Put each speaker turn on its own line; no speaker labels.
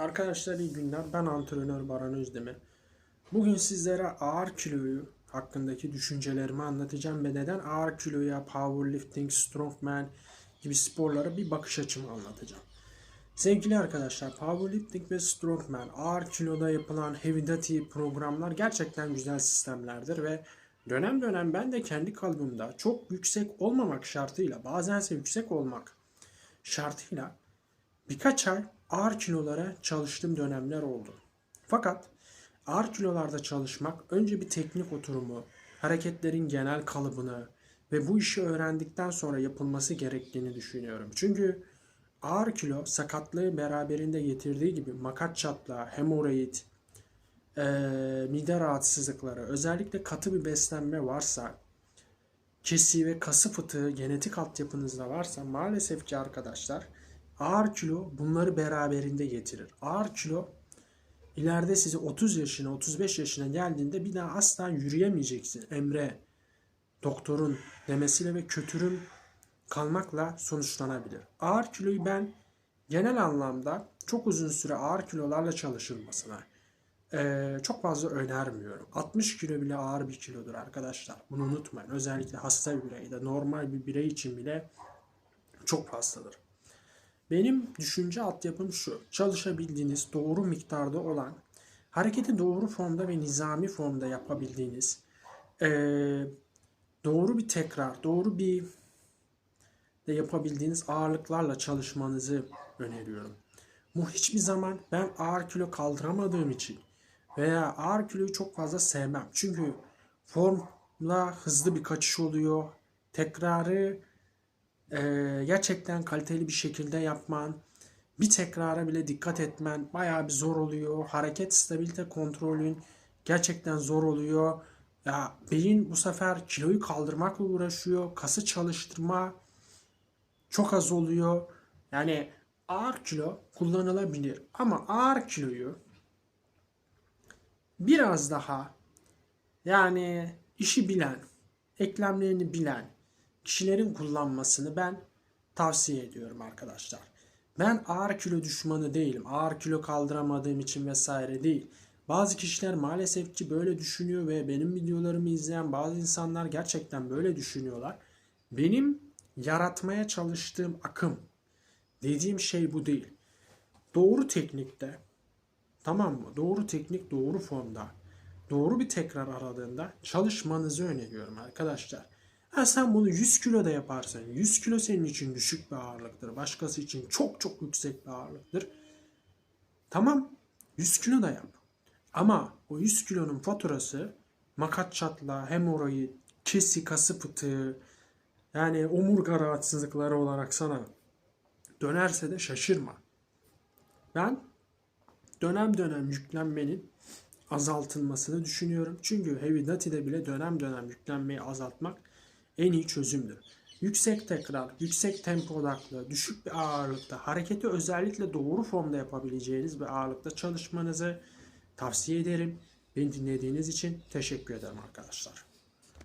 Arkadaşlar iyi günler. Ben antrenör Baran Özdemir. Bugün sizlere ağır kiloyu hakkındaki düşüncelerimi anlatacağım ve neden ağır kiloya, powerlifting, strongman gibi sporlara bir bakış açımı anlatacağım. Sevgili arkadaşlar, powerlifting ve strongman ağır kiloda yapılan heavy duty programlar gerçekten güzel sistemlerdir ve dönem dönem ben de kendi kalıbımda çok yüksek olmamak şartıyla bazense yüksek olmak şartıyla birkaç ay ağır kilolara çalıştığım dönemler oldu. Fakat ağır kilolarda çalışmak önce bir teknik oturumu, hareketlerin genel kalıbını ve bu işi öğrendikten sonra yapılması gerektiğini düşünüyorum. Çünkü ağır kilo sakatlığı beraberinde getirdiği gibi makat çatlağı, hemoroid, eee, mide rahatsızlıkları, özellikle katı bir beslenme varsa, kesi ve kası fıtığı genetik altyapınızda varsa maalesef ki arkadaşlar ağır kilo bunları beraberinde getirir. Ağır kilo ileride sizi 30 yaşına 35 yaşına geldiğinde bir daha asla yürüyemeyeceksin. Emre doktorun demesiyle ve kötürüm kalmakla sonuçlanabilir. Ağır kiloyu ben genel anlamda çok uzun süre ağır kilolarla çalışılmasına eee, çok fazla önermiyorum. 60 kilo bile ağır bir kilodur arkadaşlar. Bunu unutmayın. Özellikle hasta bir birey de normal bir birey için bile çok fazladır. Benim düşünce altyapım şu. Çalışabildiğiniz doğru miktarda olan, hareketi doğru formda ve nizami formda yapabildiğiniz, doğru bir tekrar, doğru bir de yapabildiğiniz ağırlıklarla çalışmanızı öneriyorum. Bu hiçbir zaman ben ağır kilo kaldıramadığım için veya ağır kiloyu çok fazla sevmem. Çünkü formla hızlı bir kaçış oluyor. Tekrarı eee, gerçekten kaliteli bir şekilde yapman, bir tekrara bile dikkat etmen bayağı bir zor oluyor. Hareket stabilite kontrolün gerçekten zor oluyor. Ya beyin bu sefer kiloyu kaldırmakla uğraşıyor. Kası çalıştırma çok az oluyor. Yani ağır kilo kullanılabilir ama ağır kiloyu biraz daha yani işi bilen, eklemlerini bilen kişilerin kullanmasını ben tavsiye ediyorum arkadaşlar. Ben ağır kilo düşmanı değilim. Ağır kilo kaldıramadığım için vesaire değil. Bazı kişiler maalesef ki böyle düşünüyor ve benim videolarımı izleyen bazı insanlar gerçekten böyle düşünüyorlar. Benim yaratmaya çalıştığım akım dediğim şey bu değil. Doğru teknikte Tamam mı? Doğru teknik, doğru formda, doğru bir tekrar aradığında çalışmanızı öneriyorum arkadaşlar. Ha sen bunu 100 kilo da yaparsan, 100 kilo senin için düşük bir ağırlıktır. Başkası için çok çok yüksek bir ağırlıktır. Tamam, 100 kilo da yap. Ama o 100 kilonun faturası makat çatlağı, hemoroid, kesi, kası fıtığı, yani omurga rahatsızlıkları olarak sana dönerse de şaşırma. Ben dönem dönem yüklenmenin azaltılmasını düşünüyorum. Çünkü Heavy Duty'de bile dönem dönem yüklenmeyi azaltmak en iyi çözümdür. Yüksek tekrar, yüksek tempo odaklı, düşük bir ağırlıkta, hareketi özellikle doğru formda yapabileceğiniz bir ağırlıkta çalışmanızı tavsiye ederim. Beni dinlediğiniz için teşekkür ederim arkadaşlar.